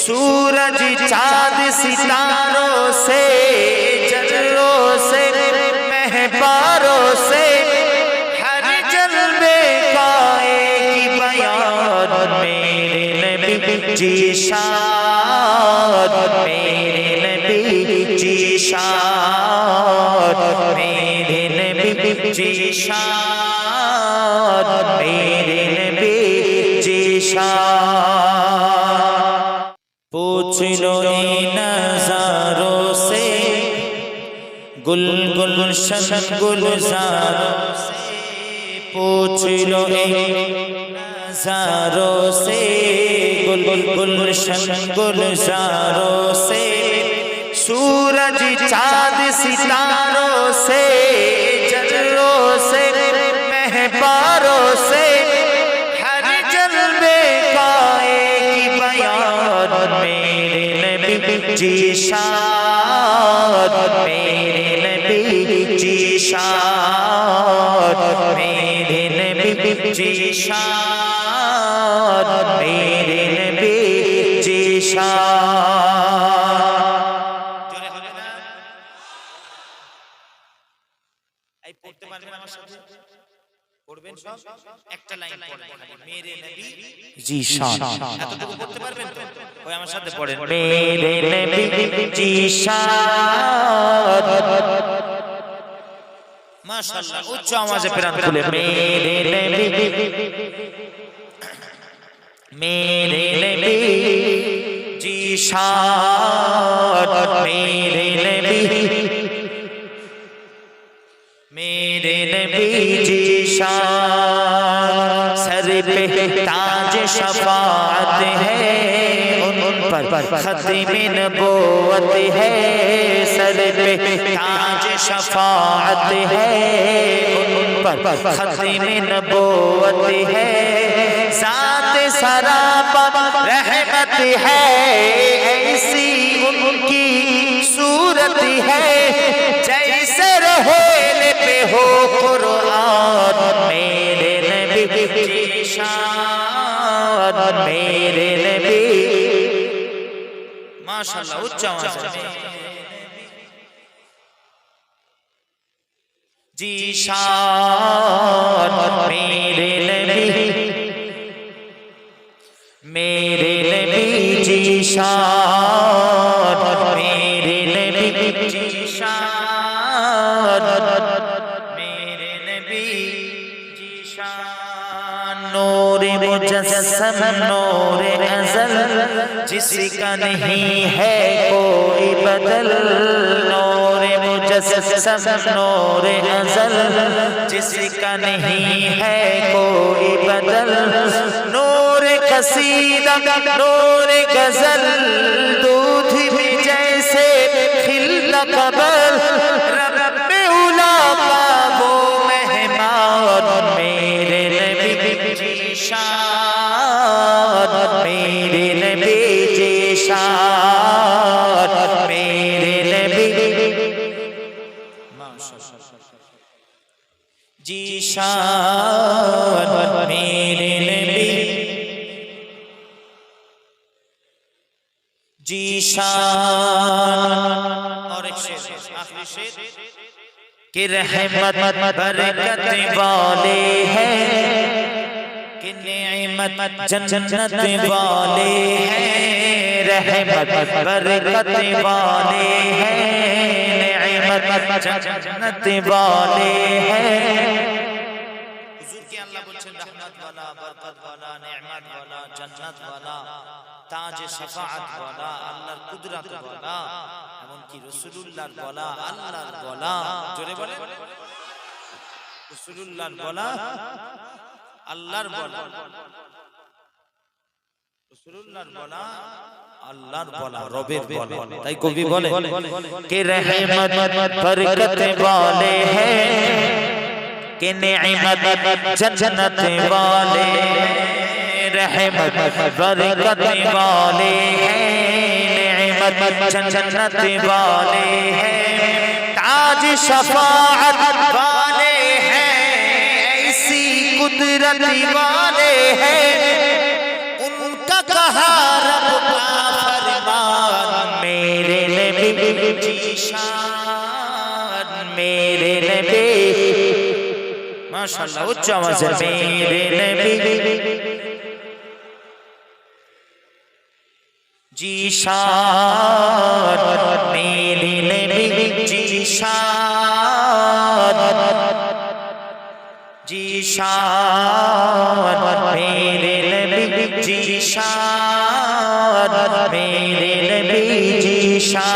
सूरज चांद सितारों से जलों से महबारों से हर जलवे का एक बयान मेरे नबी जी शान मेरे नबी जी शान मेरे नबी जी शान मेरे नबी जी शान पूछ लो इन नजारों से गुल गुलशन गुलजारों से पूछ लो इन नजारों से गुल गुलशन गुलजारों से सूरज चांद सितारों से जलों से महबारों से জিশাদ মেরে নবী জিশাদ মেরে নবী জিশাদ মেরে নবী জিশাদ পড়বেন সব একটা লাইন পড়বেন খালি। মেরে নবী জি শান এতটুকু পড়তে পারবেন তো ওই আমার সাথে পড়েন মেরে নবী জি শান মাশাআল্লাহ উচ্চ আওয়াজে প্রাণ খুলে মেরে নবী মেরে নবী জি শান মেরে নবী मेरे नबी जी शान پہ تاج شفاعت ہے، ان پر ختم نبوت ہے، سر پہ تاج شفاعت ہے، ان پر ختم نبوت ہے۔ ذات سراپا رحمت ہے، ایسی ان کی صورت ہے۔ جیسے رہے پہ ہو قرآن میرے শান মেরে নবী। মাশাআল্লাহ উচ্চ আওয়াজ জি শান মেরে নবী। মেরে নবী জি سب نور ازل جس کا نہیں ہے کوئی بدل۔ نور مجسم، نور ازل جس کا نہیں ہے کوئی بدل۔ نور قصیدہ، نور غزل، دودھ بھی جیسے کھلتا قبل رہا جی شان میرے نبی۔ جی شان۔ اور ایک شیر کہ رحمت، برکت والے ہیں۔ کہ نعمت جنت والے ہیں۔ रहमत बरकत वाले हैं नेमत जन्नत वाले हैं হুজুর কি আল্লাহ বলছেন রহমত ওয়ালা বরকত ওয়ালা নেয়ামত ওয়ালা জান্নাত ওয়ালা তাজ শাফাআত ওয়ালা আল্লাহর কুদরত ওয়ালা এমনকি রাসূলুল্লাহর বলা আল্লাহর বলা জোরে বলেন রাসূলুল্লাহর বলা আল্লাহর বলা রাসূলুল্লাহর বলা আল্লাহর বলা রবের বলা তাই কবি বলে কে রহমত বরকত वाले हैं कि नेमत जन्नत वाले रहमत बरकत वाले हैं नेमत जन्नत वाले हैं ताज शफाअत वाले हैं ऐसी कुदरत वाले हैं उनका कहा रब का फरमान मेरे नबी की शान मेरे नबी माशाल्लाह उच्च आवाज है मेरे नबी जी शान मेरे नबी जी शान जी शान मेरे জিশান মেরে নবী জিশান